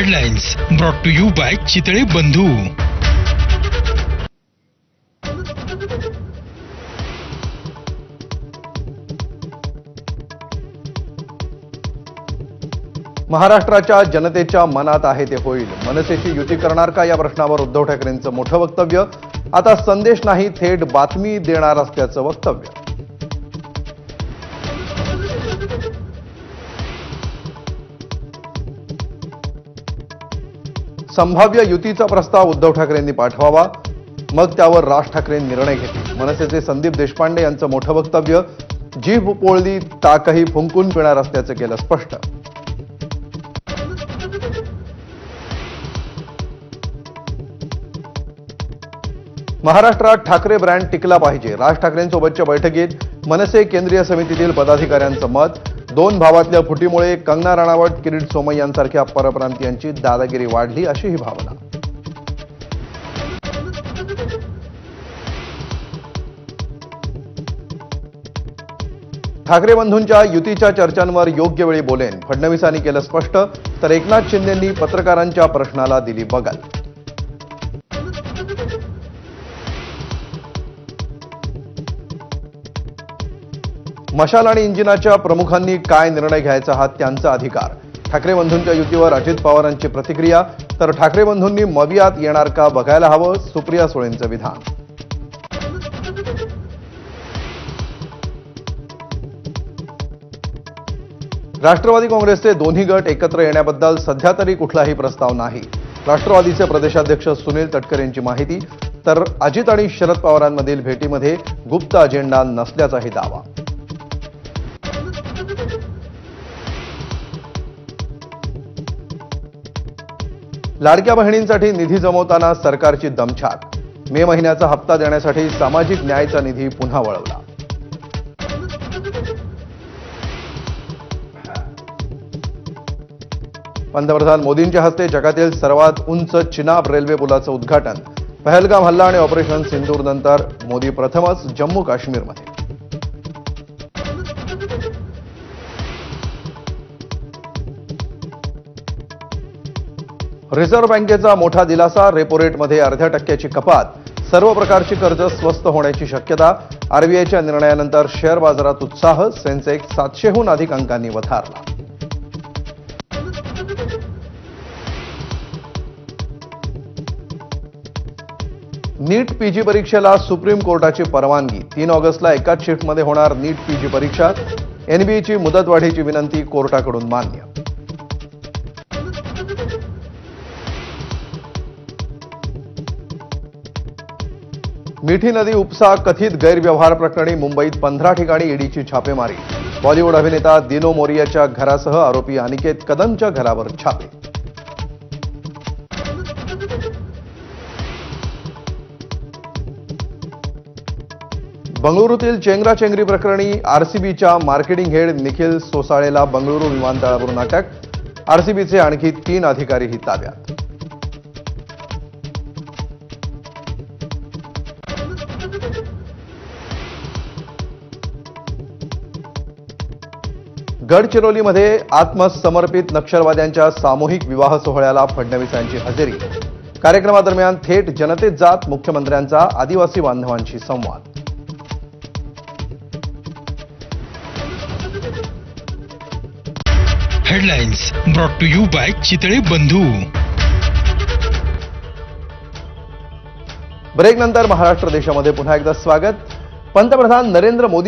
Headlines brought to you by Chitale Bandhu महाराष्ट्राच्या जनतेच्या मनात आहे ते होईल. मनसेची युती करणार का या प्रश्नावर उद्धव ठाकरेंचं मोठं वक्तव्य? आता संदेश नाही थेट बातमी देणार असल्याचं वक्तव्य. संभाव्य युतीचा प्रस्ताव उद्धव ठाकरेंनी पाठवावा. मग त्यावर राज ठाकरे निर्णय घेतील. मनसेचे संदीप देशपांडे यांचं मोठं वक्तव्य जीभ पोळली ताकही फुंकून पिणार असल्याचं केलं स्पष्ट. महाराष्ट्रात ठाकरे ब्रँड टिकला पाहिजे. राज ठाकरेंसोबतच्या बैठकीत मनसे केंद्रीय समितीतील पदाधिकाऱ्यांचं मत दोन भावातल्या फुटीमुळे कंगना राणावत किरीट सोमय यांसारख्या परप्रांतीयांची दादागिरी वाढली अशी ही भावना. ठाकरे बंधूंच्या युतीच्या चर्चांवर योग्य वेळी बोलेन. फडणवीसांनी केलं स्पष्ट तर एकनाथ शिंदेंनी पत्रकारांच्या प्रश्नाला दिली बगल. मशाल आणि इंजिनाच्या प्रमुखांनी काय निर्णय घ्यायचा हा त्यांचा अधिकार. ठाकरे बंधूंच्या युतीवर अजित पवारांची प्रतिक्रिया तर ठाकरे बंधूंनी मवियात येणार का बघायला हवं सुप्रिया सुळेंचं विधान. राष्ट्रवादी काँग्रेसचे दोन्ही गट एकत्र येण्याबद्दल सध्या तरी कुठलाही प्रस्ताव नाही. राष्ट्रवादीचे प्रदेशाध्यक्ष सुनील तटकरे यांची माहिती तर अजित आणि शरद पवारांमधील भेटीमध्ये गुप्त अजेंडा नसल्याचाही दावा. लाडक्या बहिणींसाठी निधी जमवताना सरकारची दमछाक. मे महिन्याचा हप्ता देण्यासाठी सामाजिक न्यायचा निधी पुन्हा वळवला. पंतप्रधान मोदींच्या हस्ते जगातील सर्वात उंच चिनाब रेल्वे पुलाचं उद्घाटन पहलगाम हल्ला आणि ऑपरेशन सिंदूर नंतर मोदी प्रथमच जम्मू काश्मीरमध्ये रिझर्व्ह बँकेचा मोठा दिलासा रेपो रेटमध्ये अर्ध्या टक्क्याची कपात. सर्व प्रकारची कर्ज स्वस्त होण्याची शक्यता. आरबीआयच्या निर्णयानंतर शेअर बाजारात उत्साह सेन्सेक्स सातशेहून अधिक अंकांनी वधारला. नीट पीजी परीक्षेला सुप्रीम कोर्टाची परवानगी. तीन ऑगस्टला एकाच शिफ्टमध्ये होणार नीट पीजी परीक्षा. एनबीएची मुदतवाढीची विनंती कोर्टाकडून मान्य. मिठी नदी उपसा कथित गैरव्यवहार प्रकरणी मुंबईत पंधरा ठिकाणी ईडीची छापेमारी. बॉलिवूड अभिनेता दिनो मोरियाच्या घरासह आरोपी अनिकेत कदमच्या घरावर छापे. बंगळुरूतील चेंगराचेंगरी प्रकरणी आरसीबीच्या मार्केटिंग हेड निखिल सोसाळेला बंगळुरू विमानतळावरून अटक. आरसीबीचे आणखी तीन अधिकारीही ताब्यात. गडचिरोलीमध्ये आत्मसमर्पित नक्षलवाद्यांच्या सामूहिक विवाह सोहळ्याला फडणवीसांची हजेरी. कार्यक्रमादरम्यान थेट जनतेत जात मुख्यमंत्र्यांचा आदिवासी बांधवांशी संवाद. Headlines brought to you by Chitale Bandhu ब्रेकनंतर Maharashtra देशामध्ये पुन्हा एकदा स्वागत. पंतप्रधान नरेंद्र मोदी